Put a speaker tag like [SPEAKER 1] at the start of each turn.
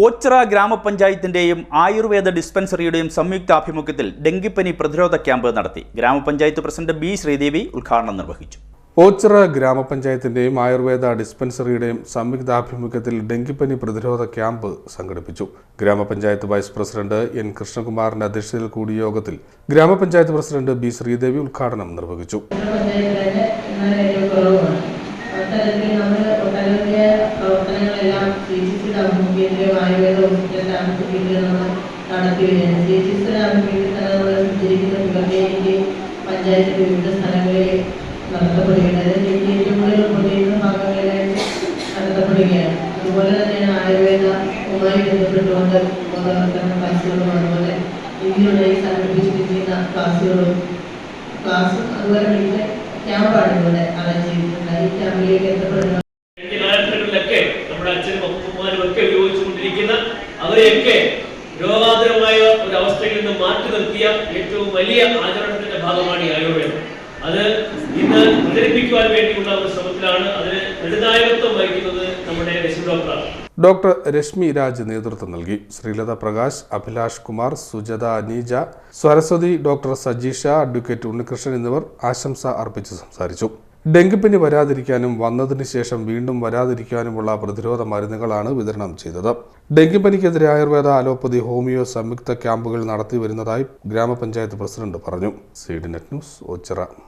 [SPEAKER 1] ഓച്ചിറ ഗ്രാമപഞ്ചായത്തിന്റെയും ആയുർവേദ ഡിസ്പെൻസറിയുടെയും സംയുക്താഭിമുഖ്യത്തിൽ ഡെങ്കിപ്പനി പ്രതിരോധ ക്യാമ്പ് നടത്തി. ഗ്രാമപഞ്ചായത്ത് പ്രസിഡന്റ് ബി ശ്രീദേവി ഉദ്ഘാടനം നിർവഹിച്ചു.
[SPEAKER 2] ഓച്ചിറ ഗ്രാമപഞ്ചായത്തിന്റെയും ആയുർവേദ ഡിസ്പെൻസറിയുടെയും സംയുക്താഭിമുഖ്യത്തിൽ ഡെങ്കിപ്പനി പ്രതിരോധ ക്യാമ്പ് സംഘടിപ്പിച്ചു. ഗ്രാമപഞ്ചായത്ത് വൈസ് പ്രസിഡന്റ് എൻ കൃഷ്ണകുമാറിന്റെ അധ്യക്ഷതയിൽ കൂടിയ യോഗത്തിൽ ഗ്രാമപഞ്ചായത്ത് പ്രസിഡന്റ് ബി ശ്രീദേവി ഉദ്ഘാടനം നിർവഹിച്ചു.
[SPEAKER 3] പ്രവർത്തനങ്ങളെല്ലാം സി ആഭിമുഖ്യത്തിലും ആയുർവേദ ഹോസ്പിറ്റലിന്റെ ആഭിമുഖ്യത്തിലും നമ്മൾ നടത്തി വരികയാണ് സി ആഭിമുഖ്യത്തിൽ നമ്മൾ സഞ്ചരിക്കുന്ന വിവർത്തനയ്ക്ക് പഞ്ചായത്തിന്റെ വിവിധ സ്ഥലങ്ങളിൽ നടത്തപ്പെടുകയാണ്. അതിലേക്ക് ഏറ്റവും കൂടുതൽ ഉപയോഗിക്കുന്ന ചെയ്യുന്ന ഭാഗങ്ങളിലായിട്ട് നടത്തപ്പെടുകയാണ്. അതുപോലെ തന്നെയാണ് ആയുർവേദവുമായി ബന്ധപ്പെട്ടുകൊണ്ട് ബോധവൽക്കരണ ക്ലാസ്സുകളും അതുപോലെ സംഘടിപ്പിച്ചിരിക്കുന്ന ക്ലാസ്സുകളും ക്ലാസ് അതുപോലെ ക്യാമ്പാണ് ഇവിടെ അറേഞ്ച് ചെയ്തിട്ടുണ്ട്.
[SPEAKER 4] നമ്മുടെ അച്ഛനും അപ്പന്മാരും ഒക്കെ ഉപയോഗിച്ചുകൊണ്ടിരിക്കുന്ന അവരെയൊക്കെ രോഗാതുരമായ ഒരു അവസ്ഥയിൽ നിന്ന് മാറ്റി നിർത്തിയ ഏറ്റവും വലിയ ആചരണത്തിന്റെ ഭാഗമാണ് ഈ ആയുർവേദം. അത് ഇന്ന് പ്രചരിപ്പിക്കുവാൻ വേണ്ടിയുള്ള ഒരു ശ്രമത്തിലാണ് അതിന് നെടുനായകത്വം വഹിക്കുന്നത് നമ്മുടെ ഡോക്ടറാണ്
[SPEAKER 2] ഡോക്ടർ. രശ്മി രാജ് നേതൃത്വം നൽകി. ശ്രീലത പ്രകാശ് അഭിലാഷ് കുമാർ സുജത അനീജ സരസ്വതി ഡോക്ടർ സജീഷ അഡ്വക്കേറ്റ് ഉണ്ണികൃഷ്ണൻ എന്നിവർ ആശംസ അർപ്പിച്ച് സംസാരിച്ചു. ഡെങ്കിപ്പനി വരാതിരിക്കാനും വന്നതിന് ശേഷം വീണ്ടും വരാതിരിക്കാനുമുള്ള പ്രതിരോധ മരുന്നുകളാണ് വിതരണം ചെയ്തത്. ഡെങ്കിപ്പനിക്കെതിരെ ആയുർവേദ അലോപ്പതി ഹോമിയോ സംയുക്ത ക്യാമ്പുകൾ നടത്തി വരുന്നതായി ഗ്രാമപഞ്ചായത്ത് പ്രസിഡന്റ് പറഞ്ഞു. C net news Ochira.